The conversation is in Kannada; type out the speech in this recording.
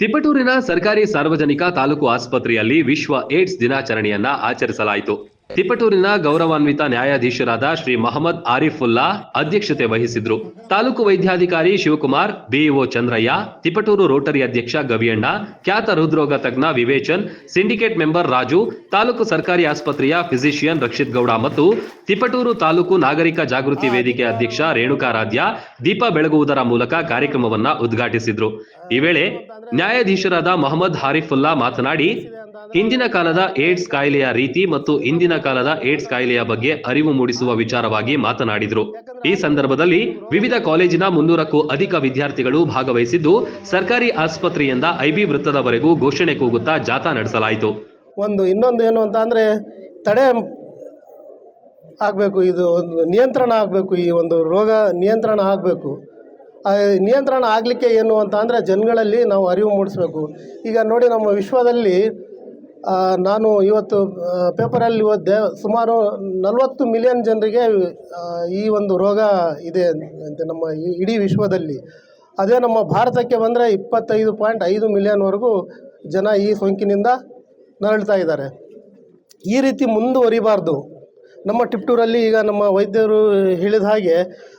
ತಿಪಟೂರಿನ ಸರ್ಕಾರಿ ಸಾರ್ವಜನಿಕ ತಾಲೂಕು ಆಸ್ಪತ್ರೆಯಲ್ಲಿ ವಿಶ್ವ ಏಡ್ಸ್ ದಿನಾಚರಣೆಯನ್ನ ಆಚರಿಸಲಾಯಿತು. ತಿಪಟೂರಿನ ಗೌರವಾನ್ವಿತ ನ್ಯಾಯಾಧೀಶರಾದ ಶ್ರೀ ಮಹಮ್ಮದ್ ಆರಿಫುಲ್ಲಾ ಅಧ್ಯಕ್ಷತೆ ವಹಿಸಿದ್ರು. ತಾಲೂಕು ವೈದ್ಯಾಧಿಕಾರಿ ಶಿವಕುಮಾರ್, ಬಿಇಒ ಚಂದ್ರಯ್ಯ, ತಿಪಟೂರು ರೋಟರಿ ಅಧ್ಯಕ್ಷ ಗವಿಯಣ್ಣ, ಖ್ಯಾತ ಹೃದ್ರೋಗ ತಜ್ಞ ವಿವೇಚನ್, ಸಿಂಡಿಕೇಟ್ ಮೆಂಬರ್ ರಾಜು, ತಾಲೂಕು ಸರ್ಕಾರಿ ಆಸ್ಪತ್ರೆಯ ಫಿಸಿಷಿಯನ್ ರಕ್ಷಿತ್ ಗೌಡ ಮತ್ತು ತಿಪಟೂರು ತಾಲೂಕು ನಾಗರಿಕ ಜಾಗೃತಿ ವೇದಿಕೆ ಅಧ್ಯಕ್ಷ ರೇಣುಕಾರಾಧ್ಯ, ದೀಪ ಬೆಳಗುವುದರ ಮೂಲಕ ಕಾರ್ಯಕ್ರಮವನ್ನ ಉದ್ಘಾಟಿಸಿದ್ರು. ಈ ವೇಳೆ ನ್ಯಾಯಾಧೀಶರಾದ ಮೊಹಮ್ಮದ್ ಹಾರಿಫುಲ್ಲಾ ಮಾತನಾಡಿ ಹಿಂದಿನ ಕಾಲದ ಏಡ್ಸ್ ಕಾಯಿಲೆಯ ರೀತಿ ಮತ್ತು ಇಂದಿನ ಕಾಲದ ಏಡ್ಸ್ ಕಾಯಿಲೆಯ ಬಗ್ಗೆ ಅರಿವು ಮೂಡಿಸುವ ವಿಚಾರವಾಗಿ ಮಾತನಾಡಿದರು. ಈ ಸಂದರ್ಭದಲ್ಲಿ ವಿವಿಧ ಕಾಲೇಜಿನ ಮುನ್ನೂರಕ್ಕೂ ಅಧಿಕ ವಿದ್ಯಾರ್ಥಿಗಳು ಭಾಗವಹಿಸಿದ್ದು, ಸರ್ಕಾರಿ ಆಸ್ಪತ್ರೆಯಿಂದ ಐಬಿ ವೃತ್ತದವರೆಗೂ ಘೋಷಣೆ ಕೂಗುತ್ತಾ ಜಾಥಾ ನಡೆಸಲಾಯಿತು. ಒಂದು ಇನ್ನೊಂದು ಏನು ಅಂತ ಅಂದ್ರೆ, ತಡೆ ಆಗಬೇಕು, ಇದು ಒಂದು ನಿಯಂತ್ರಣ ಆಗಬೇಕು, ಈ ಒಂದು ರೋಗ ನಿಯಂತ್ರಣ ಆಗಬೇಕು. ನಿಯಂತ್ರಣ ಆಗಲಿಕ್ಕೆ ಏನು ಅಂತ ಅಂದರೆ, ಜನಗಳಲ್ಲಿ ನಾವು ಅರಿವು ಮೂಡಿಸ್ಬೇಕು. ಈಗ ನೋಡಿ, ನಮ್ಮ ವಿಶ್ವದಲ್ಲಿ ನಾನು ಇವತ್ತು ಪೇಪರಲ್ಲಿ ಓದಿದೆ, ಸುಮಾರು ನಲವತ್ತು ಮಿಲಿಯನ್ ಜನರಿಗೆ ಈ ಒಂದು ರೋಗ ಇದೆ ಅಂತ ನಮ್ಮ ಇಡೀ ವಿಶ್ವದಲ್ಲಿ. ಅದೇ ನಮ್ಮ ಭಾರತಕ್ಕೆ ಬಂದರೆ ಇಪ್ಪತ್ತೈದು ಪಾಯಿಂಟ್ ಐದು ಮಿಲಿಯನ್ವರೆಗೂ ಜನ ಈ ಸೋಂಕಿನಿಂದ ನರಳ್ತಾ ಇದ್ದಾರೆ. ಈ ರೀತಿ ಮುಂದುವರಿಬಾರ್ದು. ನಮ್ಮ ಟಿಪ್ಟೂರಲ್ಲಿ ಈಗ ನಮ್ಮ ವೈದ್ಯರು ಹೇಳಿದ ಹಾಗೆ